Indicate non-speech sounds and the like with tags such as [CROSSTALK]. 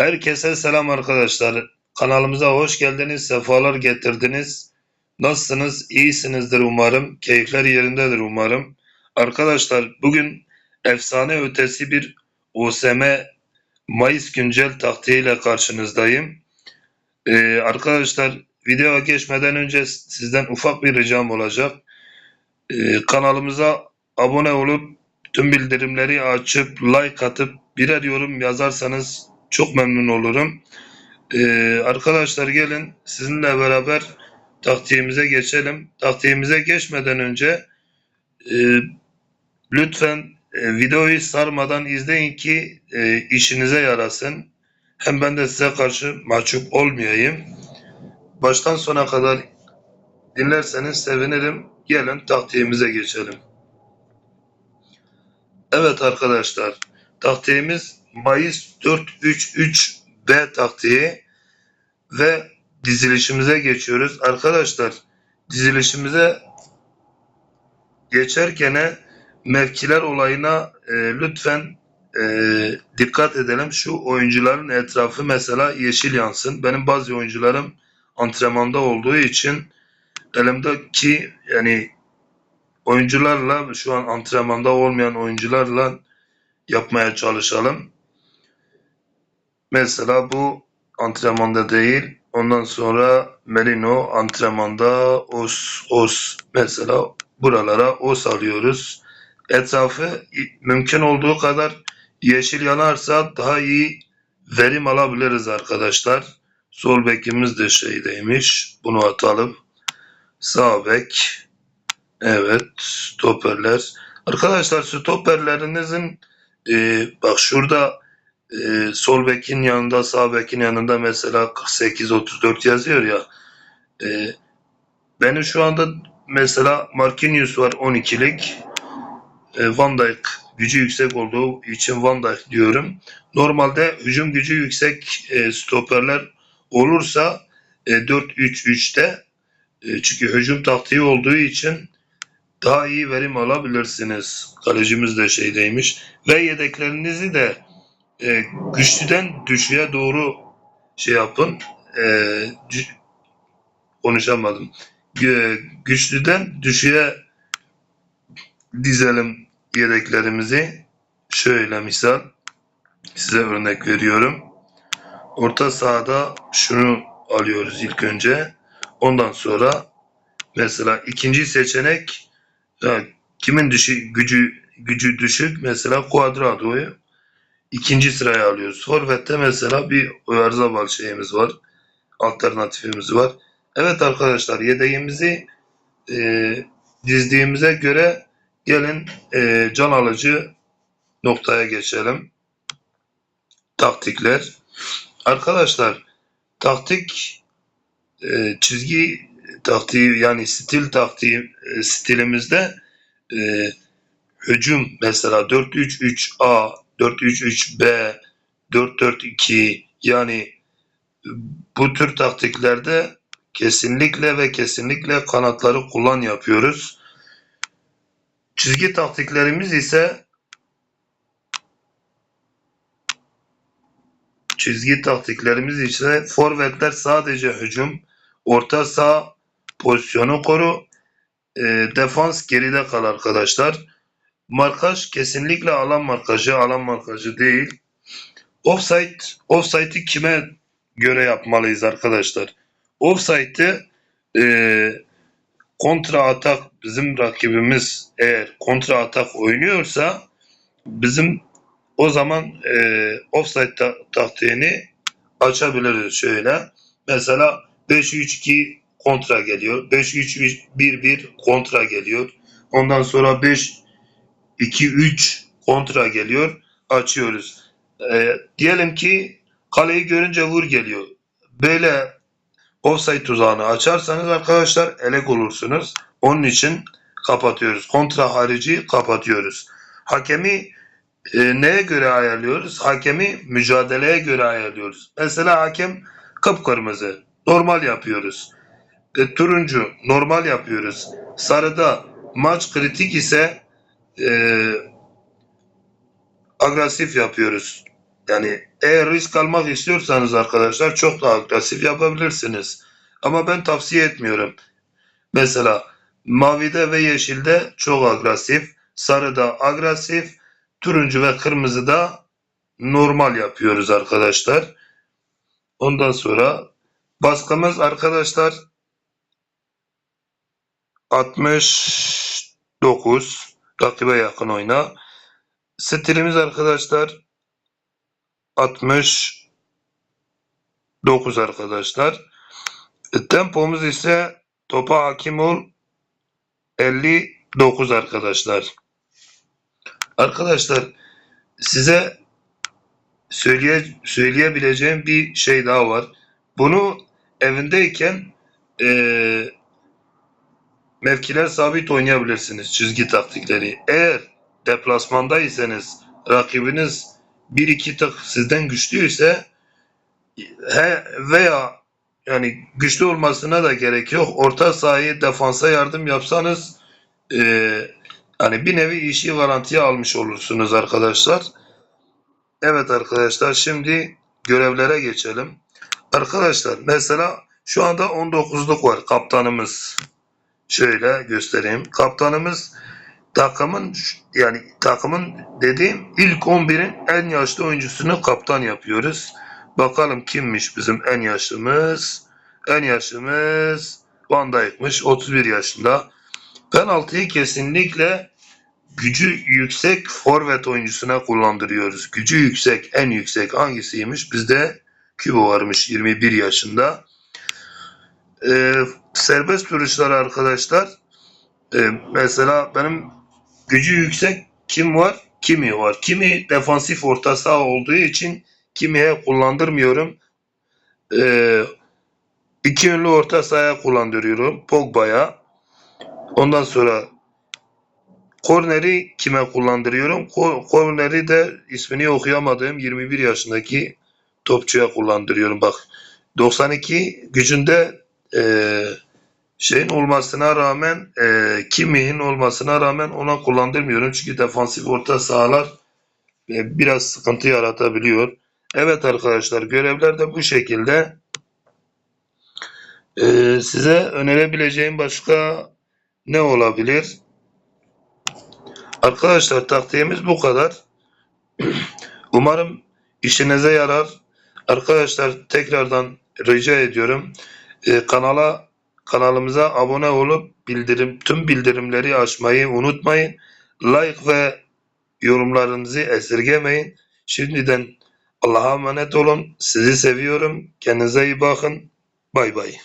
Herkese selam arkadaşlar. Kanalımıza hoş geldiniz, sefalar getirdiniz. Nasılsınız? İyisinizdir umarım. Keyifler yerindedir umarım. Arkadaşlar bugün efsane ötesi bir OSM Mayıs güncel taktiğiyle karşınızdayım. Ee, arkadaşlar videoya geçmeden önce sizden ufak bir ricam olacak. Ee, kanalımıza abone olup tüm bildirimleri açıp like atıp birer yorum yazarsanız çok memnun olurum. Ee, arkadaşlar gelin sizinle beraber taktiğimize geçelim. Taktiğimize geçmeden önce e, lütfen e, videoyu sarmadan izleyin ki e, işinize yarasın. Hem ben de size karşı mahcup olmayayım. Baştan sona kadar dinlerseniz sevinirim. Gelin taktiğimize geçelim. Evet arkadaşlar, taktiğimiz Mayıs 433B taktiği ve dizilişimize geçiyoruz. Arkadaşlar, dizilişimize geçerken mevkiler olayına e, lütfen e, dikkat edelim. Şu oyuncuların etrafı mesela yeşil yansın. Benim bazı oyuncularım antrenmanda olduğu için elimdeki yani oyuncularla şu an antrenmanda olmayan oyuncularla yapmaya çalışalım. Mesela bu antrenmanda değil. Ondan sonra Merino antrenmanda os os mesela buralara os alıyoruz. Etrafı mümkün olduğu kadar yeşil yanarsa daha iyi verim alabiliriz arkadaşlar. Sol bekimiz de şeydeymiş. Bunu atalım. Sağ bek. Evet. Stoperler. Arkadaşlar stoperlerinizin e, bak şurada e, sol bekin yanında sağ bekin yanında mesela 48-34 yazıyor ya. E, benim şu anda mesela Marquinhos var 12'lik. E, Van Dijk gücü yüksek olduğu için Van Dijk diyorum. Normalde hücum gücü yüksek e, stoperler olursa e, 4-3-3'te e, çünkü hücum taktiği olduğu için daha iyi verim alabilirsiniz. Kalecimiz de şeydeymiş. Ve yedeklerinizi de e, güçlüden düşüğe doğru şey yapın. E, konuşamadım. Gü- güçlüden düşüğe dizelim yedeklerimizi. Şöyle misal size örnek veriyorum. Orta sahada şunu alıyoruz ilk önce. Ondan sonra mesela ikinci seçenek ya, kimin düşü, gücü gücü düşük mesela Cuadrado'yu ikinci sıraya alıyoruz. Forvet'te mesela bir Oyarzabal şeyimiz var. Alternatifimiz var. Evet arkadaşlar yedeğimizi e, dizdiğimize göre gelin e, can alıcı noktaya geçelim. Taktikler. Arkadaşlar taktik e, çizgi taktiği yani stil taktiği e, stilimizde e, hücum mesela 4-3-3A, 4-3-3B, 4-4-2 yani bu tür taktiklerde kesinlikle ve kesinlikle kanatları kullan yapıyoruz. Çizgi taktiklerimiz ise çizgi taktiklerimiz ise forvetler sadece hücum, orta saha pozisyonu koru, e, defans geride kal arkadaşlar. Markaj kesinlikle alan markajı, alan markajı değil. Offside, offside'i kime göre yapmalıyız arkadaşlar? Offside'ı e, kontra atak bizim rakibimiz eğer kontra atak oynuyorsa bizim o zaman e, offside ta- taktiğini açabiliriz şöyle. Mesela 5-3-2 kontra geliyor. 5-3-1-1 kontra geliyor. Ondan sonra 5-2-3 kontra geliyor. Açıyoruz. E, diyelim ki kaleyi görünce vur geliyor. Böyle offside tuzağını açarsanız arkadaşlar elek olursunuz. Onun için kapatıyoruz. Kontra harici kapatıyoruz. Hakemi e, neye göre ayarlıyoruz? Hakemi mücadeleye göre ayarlıyoruz. Mesela hakem kıpkırmızı. Normal yapıyoruz. E, turuncu normal yapıyoruz. Sarıda maç kritik ise e, agresif yapıyoruz. yani eğer risk almak istiyorsanız arkadaşlar çok daha agresif yapabilirsiniz. Ama ben tavsiye etmiyorum. Mesela mavide ve yeşilde çok agresif, sarıda agresif, turuncu ve kırmızıda normal yapıyoruz arkadaşlar. Ondan sonra baskımız arkadaşlar 69 rakibe yakın oyna. Stilimiz arkadaşlar 69 arkadaşlar. E, Tempomuz ise topa hakim ol 59 arkadaşlar. Arkadaşlar size söyleye, söyleyebileceğim bir şey daha var. Bunu evindeyken eee mevkiler sabit oynayabilirsiniz çizgi taktikleri. Eğer deplasmandaysanız rakibiniz bir iki tık sizden güçlüyse he, veya yani güçlü olmasına da gerek yok. Orta sahayı defansa yardım yapsanız eee hani bir nevi işi garantiye almış olursunuz arkadaşlar. Evet arkadaşlar şimdi görevlere geçelim. Arkadaşlar mesela şu anda 19'luk var kaptanımız. Şöyle göstereyim. Kaptanımız takımın yani takımın dediğim ilk 11'in en yaşlı oyuncusunu kaptan yapıyoruz. Bakalım kimmiş bizim en yaşlımız? En yaşlımız Van Dijk'mış 31 yaşında. Penaltıyı kesinlikle gücü yüksek forvet oyuncusuna kullandırıyoruz. Gücü yüksek, en yüksek hangisiymiş? Bizde Kübo varmış 21 yaşında. Ee, serbest vuruşlar arkadaşlar. Ee, mesela benim gücü yüksek kim var? Kimi var. Kimi defansif orta saha olduğu için kimiye kullandırmıyorum. Ee, iki yönlü orta sahaya kullandırıyorum. Pogba'ya. Ondan sonra Korneri kime kullandırıyorum? Ko- Korneri de ismini okuyamadığım 21 yaşındaki topçuya kullandırıyorum. Bak 92 gücünde eee, şeyin olmasına rağmen eee Kimi'nin olmasına rağmen ona kullandırmıyorum. Çünkü defansif orta sahalar e, biraz sıkıntı yaratabiliyor. Evet arkadaşlar görevler de bu şekilde. Eee, size önerebileceğim başka ne olabilir? Arkadaşlar taktiğimiz bu kadar. [CLEARS THROAT] Umarım işinize yarar. Arkadaşlar tekrardan rica ediyorum. Ee, kanala kanalımıza abone olup bildirim tüm bildirimleri açmayı unutmayın. Like ve yorumlarınızı esirgemeyin. Şimdiden Allah'a emanet olun. Sizi seviyorum. Kendinize iyi bakın. Bay bay.